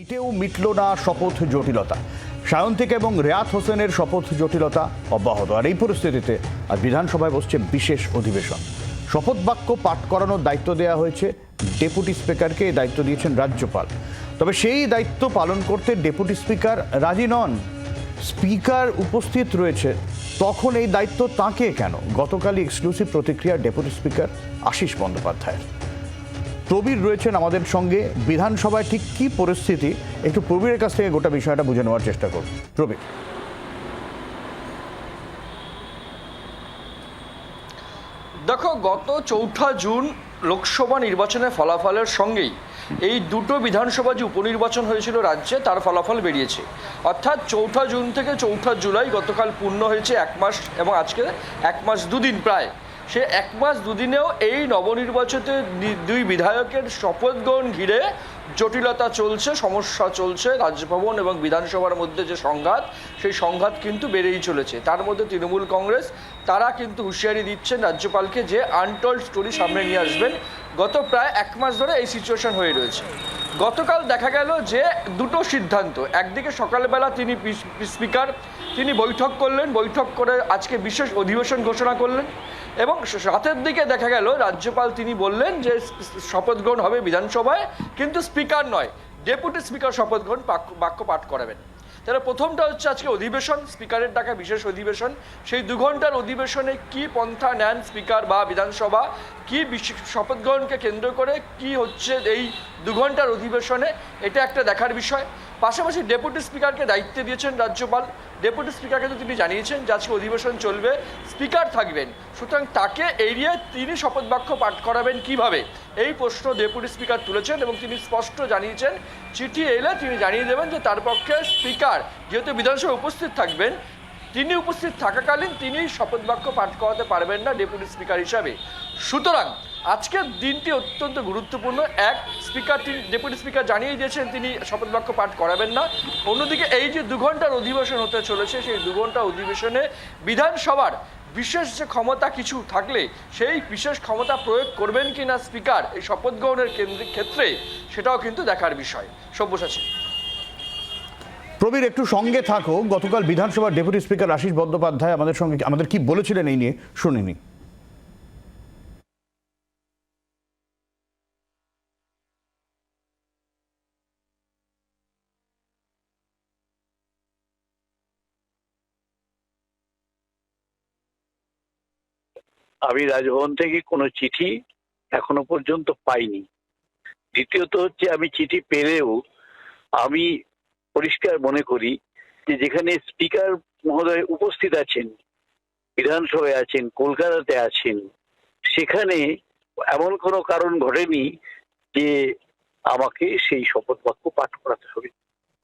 মিটেও মিটল না শপথ জটিলতা। সায়ন্তিক এবং রেয়াত হোসেনের শপথ জটিলতা অব্যাহত। আর এই পরিস্থিতিতে আজ বিধানসভায় বসছে বিশেষ অধিবেশন। শপথ বাক্য পাঠ করানোর দায়িত্ব দেওয়া হয়েছে ডেপুটি স্পিকারকে, এই দায়িত্ব দিয়েছেন রাজ্যপাল। তবে সেই দায়িত্ব পালন করতে ডেপুটি স্পিকার রাজি নন। স্পিকার উপস্থিত রয়েছে। তখন এই দায়িত্ব তাকে কেন? গতকালই এক্সক্লুসিভ প্রতিক্রিয়া ডেপুটি স্পিকার আশিস বন্দ্যোপাধ্যায়ের। প্রবীর রয়েছেন আমাদের সঙ্গে। বিধানসভায় ঠিক কি পরিস্থিতি? একটু প্রবীরের কাছ থেকে গোটা বিষয়টা বুঝে নেওয়ার চেষ্টা করব প্রবীর। দেখো, গত চৌঠা জুন লোকসভা নির্বাচনের ফলাফলের সঙ্গেই এই দুটো বিধানসভা যে উপনির্বাচন হয়েছিল রাজ্যে, তার ফলাফল বেরিয়েছে। অর্থাৎ চৌঠা জুন থেকে চৌঠা জুলাই গতকাল পূর্ণ হয়েছে এক মাস এবং আজকে এক মাস দুদিন প্রায়। সে এক মাস দুদিনেও এই নবনির্বাচিত দুই বিধায়কের শপথ গ্রহণ ঘিরে জটিলতা চলছে, সমস্যা চলছে, রাজভবন এবং বিধানসভার মধ্যে যে সংঘাত, সেই সংঘাত কিন্তু বেড়েই চলেছে। তার মধ্যে তৃণমূল কংগ্রেস, তারা কিন্তু হুঁশিয়ারি দিচ্ছেন রাজ্যপালকে যে আনটোল্ড স্টোরি সামনে নিয়ে আসবেন। গত প্রায় এক মাস ধরে এই সিচুয়েশন হয়ে রয়েছে। গতকাল দেখা গেল যে দুটো সিদ্ধান্ত। একদিকে সকালবেলা তিনি স্পিকার, তিনি বৈঠক করলেন। বৈঠক করে আজকে বিশেষ অধিবেশন ঘোষণা করলেন। এবং রাতের দিকে দেখা গেল, রাজ্যপাল তিনি বললেন যে শপথ গ্রহণ হবে বিধানসভায়, কিন্তু স্পিকার নয়, ডেপুটি স্পিকার শপথ গ্রহণ বাক্য- পাঠ করাবেন। তাহলে প্রথমটা হচ্ছে আজকে অধিবেশন, স্পিকারের ডাকা বিশেষ অধিবেশন। সেই দু ঘণ্টার অধিবেশনে কি পন্থা নেন স্পিকার বা বিধানসভা? কি শপথ গ্রহণকে কেন্দ্র করে কি হচ্ছে এই দু ঘণ্টার অধিবেশনে? এটা একটা দেখার বিষয়। পাশাপাশি ডেপুটি স্পিকারকে দায়িত্ব দিয়েছেন রাজ্যপাল। ডেপুটি স্পিকারকে তো তিনি জানিয়েছেন যে আজকে অধিবেশন চলবে, স্পিকার থাকবেন। সুতরাং তাকে এড়িয়ে তিনি শপথ বাক্য পাঠ করাবেন কীভাবে? এই প্রশ্ন ডেপুটি স্পিকার তুলেছেন এবং তিনি স্পষ্ট জানিয়েছেন, চিঠি এলে তিনি জানিয়ে দেবেন যে তার পক্ষে স্পিকার, যেহেতু বিধানসভায় উপস্থিত থাকবেন, তিনি উপস্থিত থাকাকালীন তিনি শপথ বাক্য পাঠ করাতে পারবেন না ডেপুটি স্পিকার হিসাবে। সুতরাং আজকের দিনটি অত্যন্ত গুরুত্বপূর্ণ। এক স্পিকার তিনি ডেপুটি স্পিকার জানিয়ে দিয়েছেন, তিনি শপথ বাক্য পাঠ করাবেন না। অন্যদিকে এই যে দু ঘণ্টার অধিবেশন হতে চলেছে, সেই দু ঘণ্টা অধিবেশনে বিধানসভার বিশেষ যে ক্ষমতা কিছু থাকলে, সেই বিশেষ ক্ষমতা প্রয়োগ করবেন কি না স্পিকার এই শপথ গ্রহণের ক্ষেত্রে, সেটাও কিন্তু দেখার বিষয়। সব্যসাচী। প্রবীর, একটু সঙ্গে থাকো। গতকাল বিধানসভার ডেপুটি স্পিকার আশিস বন্দ্যোপাধ্যায় আমাদের সঙ্গে, আমাদের কি বলেছিলেন এই নিয়ে শুনিনি। আমি রাজভবন থেকে কোনো চিঠি এখনও পর্যন্ত পাইনি। দ্বিতীয়ত হচ্ছে আমি চিঠি পেলেও আমি পরিষ্কার মনে করি যে যেখানে স্পিকার মহোদয় উপস্থিত আছেন, বিধানসভায় আছেন, কলকাতাতে আছেন, সেখানে এমন কোনো কারণ ঘটেনি যে আমাকে সেই শপথ বাক্য পাঠ করাতে হবে।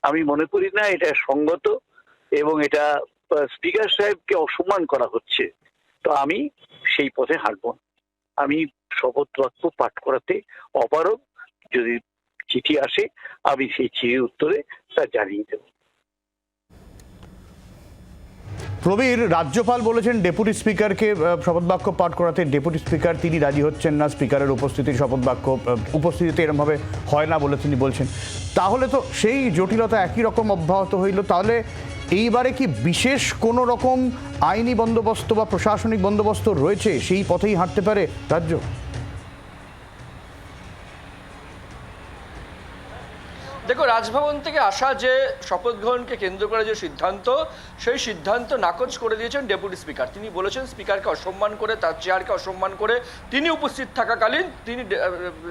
আমি মনে করি না এটা সঙ্গত এবং এটা স্পিকার সাহেবকে অসম্মান করা হচ্ছে। তো আমি সেই পথে হাঁটব। আমি শপথ বাক্য পাঠ করাতে অপারগ, যদি চিঠি আসে, আমি সেই চিঠির উত্তরে তা জানিয়ে দেব। প্রবীর, রাজ্যপাল বলেছেন ডেপুটি স্পিকারকে শপথ বাক্য পাঠ করাতে ডেপুটি স্পিকার, তিনি রাজি হচ্ছেন না, স্পিকারের উপস্থিতির শপথ বাক্য উপস্থিতিতে এরমভাবে হয় না বলে তিনি বলছেন। তাহলে তো সেই জটিলতা একই রকম অব্যাহত হইল। তাহলে এইবারে কি বিশেষ কোনো রকম আইনি বন্দোবস্ত বা প্রশাসনিক বন্দোবস্ত রয়েছে? সেই পথেই হাঁটতে পারে রাজ্য? দেখো, রাজভবন থেকে আসা যে শপথ গ্রহণকে কেন্দ্র করে যে সিদ্ধান্ত, সেই সিদ্ধান্ত নাকচ করে দিয়েছেন ডেপুটি স্পিকার। তিনি বলেছেন স্পিকারকে অসম্মান করে, তার চেয়ারকে অসম্মান করে তিনি উপস্থিত থাকাকালীন তিনি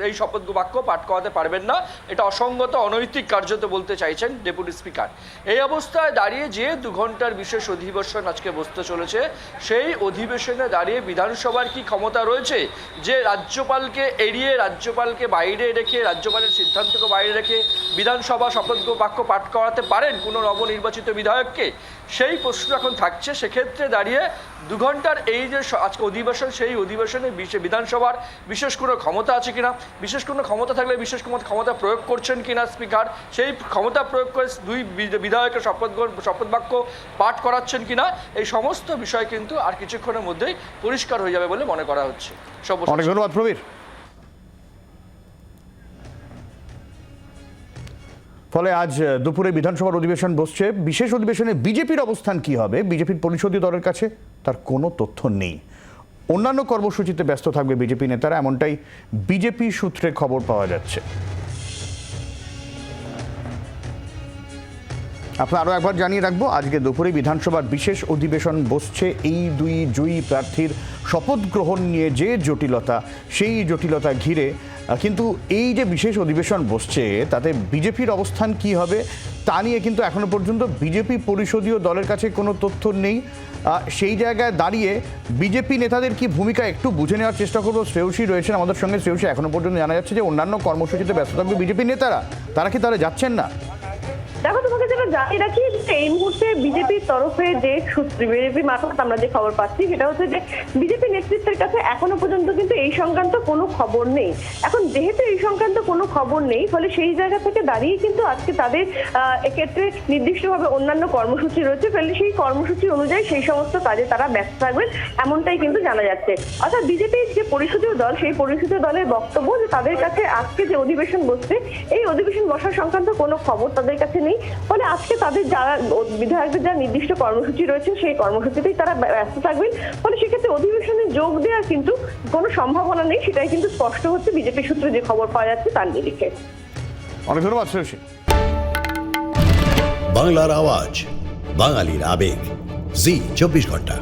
এই শপথ বাক্য পাঠ করাতে পারবেন না। এটা অসঙ্গত, অনৈতিক কার্যত বলতে চাইছেন ডেপুটি স্পিকার। এই অবস্থায় দাঁড়িয়ে যে দু ঘণ্টার বিশেষ অধিবেশন আজকে বসতে চলেছে, সেই অধিবেশনে দাঁড়িয়ে বিধানসভার কি ক্ষমতা রয়েছে? যে রাজ্যপালকে এড়িয়ে, রাজ্যপালকে বাইরে রেখে, রাজ্যপালের সিদ্ধান্তকে বাইরে রেখে বিধানসভা শপথ বাক্য পাঠ করাতে পারেন কোনো নবনির্বাচিত বিধায়ককে। সেই প্রশ্ন এখন থাকছে, সেক্ষেত্রে দাঁড়িয়ে দু ঘণ্টার এই যে আজকে অধিবেশন, সেই অধিবেশনে বিশে- বিধানসভার বিশেষ কোনো ক্ষমতা আছে কিনা? বিশেষ কোনো ক্ষমতা থাকলে বিশেষ কোনো ক্ষমতা প্রয়োগ করছেন কিনা স্পিকার? সেই ক্ষমতা প্রয়োগ করে দুই বিধায়কের শপথ শপথ বাক্য পাঠ করাচ্ছেন কিনা? এই সমস্ত বিষয় কিন্তু আর কিছুক্ষণের মধ্যেই পরিষ্কার হয়ে যাবে বলে মনে করা হচ্ছে। অনেক ধন্যবাদ, প্রবীর। ফলে আজ দুপুরে বিধানসভার অধিবেশন বসছে। বিশেষ অধিবেশনে বিজেপির অবস্থান কি হবে? বিজেপির পরিষদীয় দলের কাছে তার কোনো তথ্য নেই। অন্যান্য কর্মসূচিতে ব্যস্ত থাকবে বিজেপি নেতারা, এমনটাই বিজেপি সূত্রে খবর পাওয়া যাচ্ছে। আপনার আরও একবার জানিয়ে রাখব, আজকে দুপুরে বিধানসভার বিশেষ অধিবেশন বসছে। এই দুই জয়ী প্রার্থীর শপথ গ্রহণ নিয়ে যে জটিলতা, সেই জটিলতা ঘিরে কিন্তু এই যে বিশেষ অধিবেশন বসছে, তাতে বিজেপির অবস্থান কি হবে, তা নিয়ে কিন্তু এখনও পর্যন্ত বিজেপি পরিষদীয় দলের কাছে কোনো তথ্য নেই। সেই জায়গায় দাঁড়িয়ে বিজেপি নেতাদের কি ভূমিকা একটু বুঝে নেওয়ার চেষ্টা করব? শ্রেয়সী রয়েছেন আমাদের সঙ্গে। শ্রেয়সী, এখনও পর্যন্ত জানা যাচ্ছে যে অন্যান্য কর্মসূচিতে ব্যস্ত থাকবে বিজেপি নেতারা। তারা কি তারা যাচ্ছেন না? দেখো, তোমাকে যেটা জানিয়ে রাখি এই মুহূর্তে বিজেপির তরফে যে সূত্র, বিজেপি মারফত আমরা যে খবর পাচ্ছি, সেটা হচ্ছে যে বিজেপি নেতৃত্বের কাছে এখনও পর্যন্ত কিন্তু এই সংক্রান্ত কোনো খবর নেই। এখন যেহেতু এই সংক্রান্ত কোনো খবর নেই, ফলে সেই জায়গা থেকে দাঁড়িয়ে কিন্তু আজকে তাদের এক্ষেত্রে নির্দিষ্টভাবে অন্যান্য কর্মসূচি রয়েছে, ফলে সেই কর্মসূচি অনুযায়ী সেই সমস্ত কাজে তারা ব্যস্ত থাকবেন, এমনটাই কিন্তু জানা যাচ্ছে। অর্থাৎ বিজেপির যে পরিষদীয় দল, সেই পরিষদীয় দলের বক্তব্য যে তাদের কাছে আজকে যে অধিবেশন বসছে, এই অধিবেশন বসার সংক্রান্ত কোনো খবর তাদের কাছে নেই ফলে আজকে তাদের যারা বিধায়কদের যা নির্দিষ্ট কর্মসূচি রয়েছে সেই কর্মসূচিতেই তারা ব্যস্ত থাকবেন। ফলে সেক্ষেত্রে অধিবেশনে যোগ দেওয়ার কিন্তু কোনো সম্ভাবনা নেই সেটাই কিন্তু স্পষ্ট হচ্ছে। বিজেপি সূত্রে যে খবর পাওয়া যাচ্ছে তার নিরিখে। অনেক ধন্যবাদ শ্রেয়সী বাংলার আওয়াজ বাঙালির আবেগ। জি চব্বিশ ঘণ্টা।